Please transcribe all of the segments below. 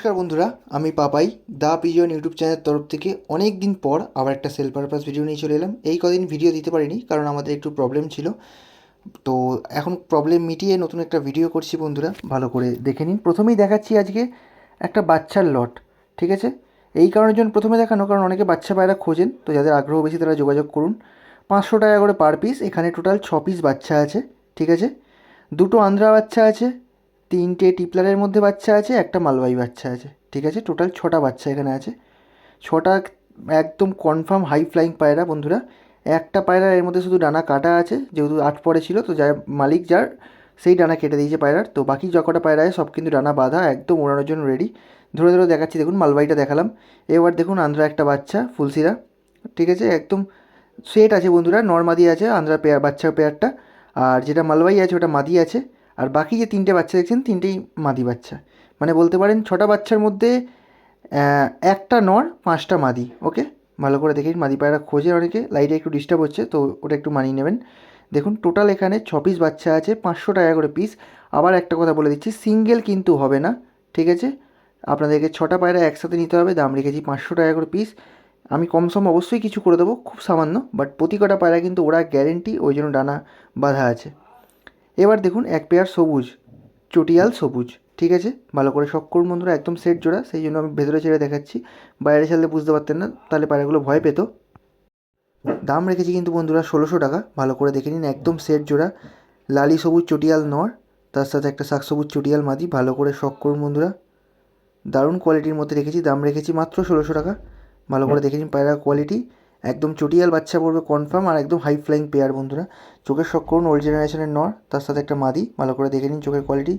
নমস্কার বন্ধুরা, আমি পাপাই, দা পিজন ইউটিউব চ্যানেলের তরফ থেকে অনেক দিন পর আবার একটা সেল পারপাস ভিডিও নিয়ে চলে এলাম। এই কদিন ভিডিও দিতে পারিনি কারণ আমাদের একটু প্রবলেম ছিল। তো এখন প্রবলেম মিটিয়ে নতুন একটা ভিডিও করছি বন্ধুরা, ভালো করে দেখে নিন। প্রথমেই দেখাচ্ছি আজকে একটা বাচ্চার লট ঠিক আছে? এই কারণের জন্য প্রথমে দেখানো, কারণ অনেকে বাচ্চা পায়রা খোঁজেন, তো যাদের আগ্রহ বেশি তারা যোগাযোগ করুন। পাঁচশো টাকা করে পার পিস এখানে টোটাল ছ পিস বাচ্চা আছে, ঠিক আছে? দুটো আন্দ্রা বাচ্চা আছে তিনটে টিপলারের মধ্যে বাচ্চা আছে, একটা মালবাহী বাচ্চা আছে, ঠিক আছে? টোটাল ছটা বাচ্চা এখানে আছে। ছটা একদম কনফার্ম হাই ফ্লাইং পায়রা বন্ধুরা। একটা পায়রা এর মধ্যে শুধু ডানা কাটা আছে, যেহেতু আট পরে ছিল, তো যার মালিক যার, সেই ডানা কেটে দিয়েছে পায়রার। তো বাকি যা কটা পায়রা আছে, সব কিন্তু ডানা বাঁধা, একদম ওড়ানোর জন্য রেডি ধরে ধরে দেখাচ্ছি, দেখুন, মালবাহীটা দেখালাম। এবার দেখুন, আন্দ্রা একটা বাচ্চা ফুলসিরা ঠিক আছে? একদম সেট আছে বন্ধুরা নর্মাদি আছে, আন্দ্রা পেয়ার বাচ্চা পেয়ারটা আর যেটা মালবাহী আছে, ওটা মাদি আছে। আর বাকি যে তিনটে বাচ্চা দেখছেন, তিনটেই মাদি বাচ্চা। মানে বলতে পারেন ছটা বাচ্চার মধ্যে একটা নর, পাঁচটা মাদি, ওকে? ভালো করে দেখে মাদি পায়রা খোঁজে অনেকে, লাইটে একটু ডিস্টার্ব হচ্ছে, তো ওটা একটু মানিয়ে নেবেন। দেখুন টোটাল এখানে ছ পিস বাচ্চা আছে, পাঁচশো টাকা করে পিস আবার একটা কথা বলে দিচ্ছি সিঙ্গেল কিন্তু হবে না, ঠিক আছে? আপনাদেরকে ছটা পায়রা একসাথে নিতে হবে, দাম রেখেছি পাঁচশো টাকা করে পিস আমি কম সম অবশ্যই কিছু করে দেবো, খুব সামান্য বাট প্রতি কটা পায়রা কিন্তু ওরা গ্যারেন্টি ওই জন্য ডানা বাঁধা আছে। এবার দেখুন এক পেয়ার সবুজ, চটিয়াল সবুজ, ঠিক আছে? ভালো করে শখ করুন বন্ধুরা, একদম সেট জোড়া, সেই জন্য আমি ভেতরে ছেড়ে দেখাচ্ছি। বাইরে ছাড়লে বুঝতে পারতেন না, তাহলে পায়রাগুলো ভয় পেত। দাম রেখেছি কিন্তু বন্ধুরা ষোলোশো টাকা, ভালো করে দেখে নিন, একদম সেট জোড়া। লালি সবুজ, চটিয়াল নর, তার সাথে একটা শাক সবুজ, চটিয়াল মাদি, ভালো করে শখ করুন বন্ধুরা। দারুণ কোয়ালিটির মধ্যে রেখেছি, দাম রেখেছি মাত্র ষোলোশো টাকা, ভালো করে দেখে নিন পায়রার কোয়ালিটি একদম চটিয়াল বাচ্চা পড়বে কনফার্ম আর একদম হাই ফ্লাইং পেয়ার বন্ধুরা। চোখের শখ করুন ওল্ড জেনারেশনের নর, তার সাথে একটা মাদি, ভালো করে দেখে নিন চোখের কোয়ালিটি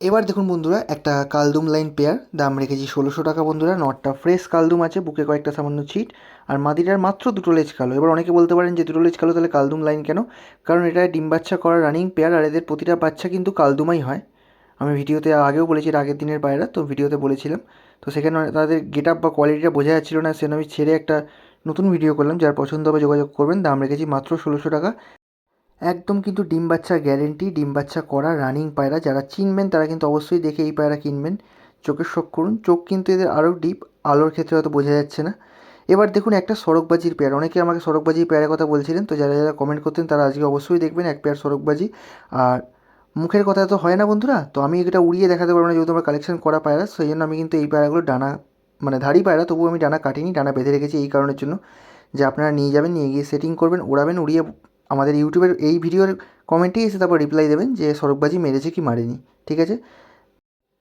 এবার দেখুন বন্ধুরা, একটা কালদুম লাইন পেয়ার দাম রেখেছি ষোলোশো টাকা বন্ধুরা নটটা ফ্রেশ কালদুম আছে, বুকে কয়েকটা সামান্য ছিট, আর মাদিটার মাত্র দুটো লেজ কালো। এবার অনেকে বলতে পারেন যে দুটো লেজ কালো তাহলে কালদুম লাইন কেন? কারণ এটা ডিম বাচ্চা করা রানিং পেয়ার আর এদের প্রতিটা বাচ্চা কিন্তু কালদুমাই হয়। আমি ভিডিওতে আগেও বলেছি আগের দিনের পায়রা, তো ভিডিওতে বলেছিলাম। তো সেখানে তাদের গেট আপ বা কোয়ালিটিটা বোঝা যাচ্ছিল না, সেজন্য আমি ছেড়ে একটা নতুন ভিডিও করলাম, যার পছন্দ হবে যোগাযোগ করবেন। দাম রেখেছি মাত্র ষোলোশো টাকা। একদম কিন্তু ডিম বাচ্চা গ্যারেন্টি ডিম বাচ্চা করা রানিং পায়রা, যারা চিনবেন তারা কিন্তু অবশ্যই দেখে এই পায়রা কিনবেন। চোখের শখ করুন, চোখ কিন্তু এদের আরও ডিপ আলোর ক্ষেত্রে হয়তো বোঝা যাচ্ছে না। এবার দেখুন একটা সড়কবাজির পেয়ার অনেকে আমাকে সড়কবাজির পেয়ারের কথা বলছিলেন, তো যারা যারা কমেন্ট করতেন তারা আজকে অবশ্যই দেখবেন এক পেয়ার সড়কবাজি। আর মুখের কথা তো হয় না বন্ধুরা, তো আমি এটা উড়িয়ে দেখাতে পারব না যেহেতু আমরা কালেকশন করা পায়রা, সেই জন্য আমি কিন্তু এই পায়রাগুলো ডানা মানে ধাড়ি পায়রা, তবুও আমি ডানা কাটিনি, ডানা বেঁধে রেখেছি এই কারণের জন্য। যে আপনারা নিয়ে যাবেন, নিয়ে গিয়ে সেটিং করবেন, উড়াবেন, উড়িয়ে আমাদের ইউটিউবের এই ভিডিওর কমেন্টেই এসে তারপর রিপ্লাই দেবেন যে সড়কবাজি মেরেছে কি মারেনি, ঠিক আছে?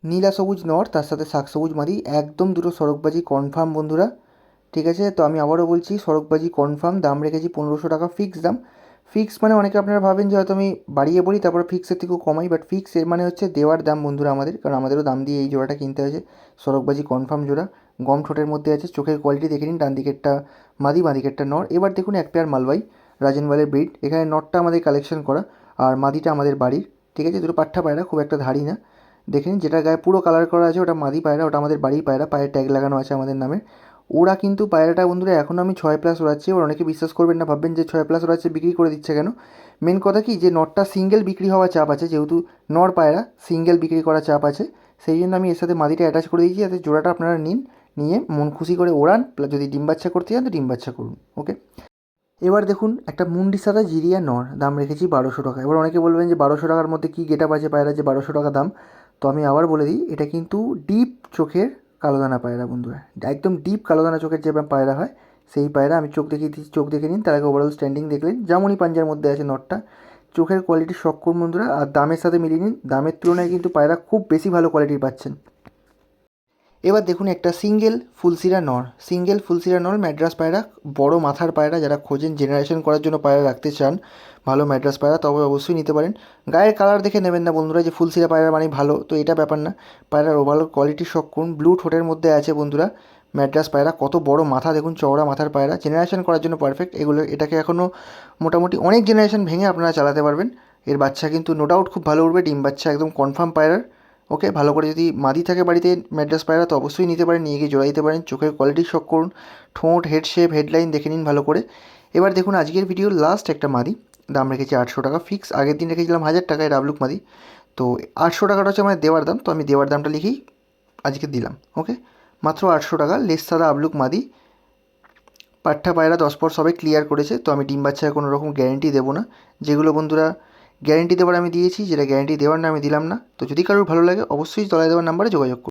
নীলা সবুজ নর, তার সাথে শাক সবুজ মাদি, একদম দুটো সড়কবাজি কনফার্ম বন্ধুরা, ঠিক আছে? তো আমি আবারও বলছি, সড়কবাজি কনফার্ম দাম রেখেছি পনেরোশো টাকা ফিক্স দাম। ফিক্স মানে অনেকে আপনারা ভাবেন যে হয়তো আমি বাড়িয়ে বলি তারপর ফিক্সের থেকেও কমাই বাট ফিক্স এর মানে হচ্ছে দেওয়ার দাম বন্ধুরা আমাদের, কারণ আমাদেরও দাম দিয়ে এই জোড়াটা কিনতে হয়েছে, সড়কবাজি কনফার্ম জোড়া। গম ঠোঁটের মধ্যে আছে, চোখের কোয়ালিটি দেখে নিন ডান দিকেরটা মাদি বাঁ দিকেরটা নর। এবার দেখুন এক পেয়ার মালবাই রাজনওয়ালের ব্রিড এখানে নটটা আমাদের কালেকশন করা, আর মাদিটা আমাদের বাড়ির, ঠিক আছে? দুটো পাঠা পায়রা, খুব একটা ধারি না। দেখে নিন যেটা গায়ে পুরো কালার করা আছে, ওটা মাদি পায়রা, ওটা আমাদের বাড়ির পায়রা, পায়ের ট্যাগ লাগানো আছে আমাদের নামে। ওরা কিন্তু পায়রাটা বন্ধুরা, এখন আমি ছয় প্লাস ওড়াচ্ছি ওরা অনেকে বিশ্বাস করবেন না, ভাববেন যে ছয় প্লাস ওড়াচ্ছে, বিক্রি করে দিচ্ছে কেন? মেন কথা কি, যে নটটা সিঙ্গেল বিক্রি হওয়া চাপ আছে, যেহেতু নর পায়রা সিঙ্গেল বিক্রি করা চাপ আছে, সেই জন্য আমি এর সাথে মাদিটা অ্যাটাচ করে দিয়েছি যাতে জোড়াটা আপনারা নিন। নিয়ে মন খুশি করে ওড়ান প্লাস যদি ডিম বাচ্চা করতে চান তো ডিম বাচ্চা করুন ওকে এবার দেখুন, একটা মুন্ডি সাদা জিরিয়া নর, দাম রেখেছি বারোশো টাকা। এবার অনেকে বলবেন যে বারোশো টাকার মধ্যে কী গেট আছে পায়রা, যে বারোশো টাকা দাম? তো আমি আবার বলে দিই, এটা কিন্তু ডিপ চোখের কালোদানা পায়রা বন্ধুরা। একদম ডিপ কালোদানা চোখের যে পায়রা হয়, সেই পায়রা আমি চোখ দেখিয়ে দিচ্ছি, চোখ দেখে নিন, তার আগে ওভারঅল স্ট্যান্ডিং দেখলেন। যেমনই পাঞ্জার মধ্যে আছে নটটা চোখের কোয়ালিটি শখ করুন বন্ধুরা, আর দামের সাথে মিলিয়ে নিন, দামের তুলনায় কিন্তু পায়রা খুব বেশি ভালো কোয়ালিটির পাচ্ছেন। এবার দেখুন একটা সিঙ্গেল ফুলসিরা নর। সিঙ্গেল ফুলসিরা নর ম্যাড্রাস পায়রা, বড় মাথার পায়রা যারা খোঁজেন জেনারেশন করার জন্য পায়রা রাখতে চান, ভালো ম্যাড্রাস পায়রা, তবে অবশ্যই নিতে পারেন। গায়ের কালার দেখে নেবেন না বন্ধুরা, যে ফুলসিরা পায়রা মানে ভালো, তো এটা ব্যাপার না। পায়রার ওভারঅল কোয়ালিটি শখ করুন। ব্লু ঠোঁটের মধ্যে আছে বন্ধুরা ম্যাড্রাস পায়রা, কত বড় মাথা, দেখুন চওড়া মাথার পায়রা। জেনারেশন করার জন্য পারফেক্ট এগুলো, এটাকে এখনও মোটামুটি অনেক জেনারেশন ভেঙে আপনারা চালাতে পারবেন। এর বাচ্চা কিন্তু নো ডাউট খুব ভালো উঠবে, ডিম বাচ্চা একদম কনফার্ম পায়রার। ওকে ভালো করে যদি মাদি থাকে বাড়িতে ম্যাড্রাস পায়রা, তো অবশ্যই নিতে পারেন, নিয়ে গিয়ে জোড়া দিতে পারেন। চোখের কোয়ালিটি শখ করুন, ঠোঁট হেড শেপ হেডলাইন দেখে নিন ভালো করে। এবার দেখুন আজকের ভিডিওর লাস্ট একটা মাদি। দাম রেখেছি আটশো টাকা ফিক্স আগের দিন রেখেছিলাম হাজার টাকায় ডাবলুক মাদি। তো আটশো টাকাটা হচ্ছে আমার দেওয়ার দাম, তো আমি দেওয়ার দামটা লিখেই আজকে দিলাম। ওকে মাত্র আটশো টাকা, লেস সাদা আবলুক মাদি। পাঠা পায়রা দশ পর সবাই ক্লিয়ার করেছে, তো আমি ডিম বাচ্চার কোনো রকম গ্যারেন্টি দেবো না। যেগুলো বন্ধুরা গ্যারেন্টি দেওয়ার আমি দিয়েছি, যেটা গ্যারেন্টি দেওয়ার না আমি দিলাম না। তো যদি কারোর ভালো লাগে, অবশ্যই তলায় দেওয়ার নাম্বারে যোগাযোগ করুন।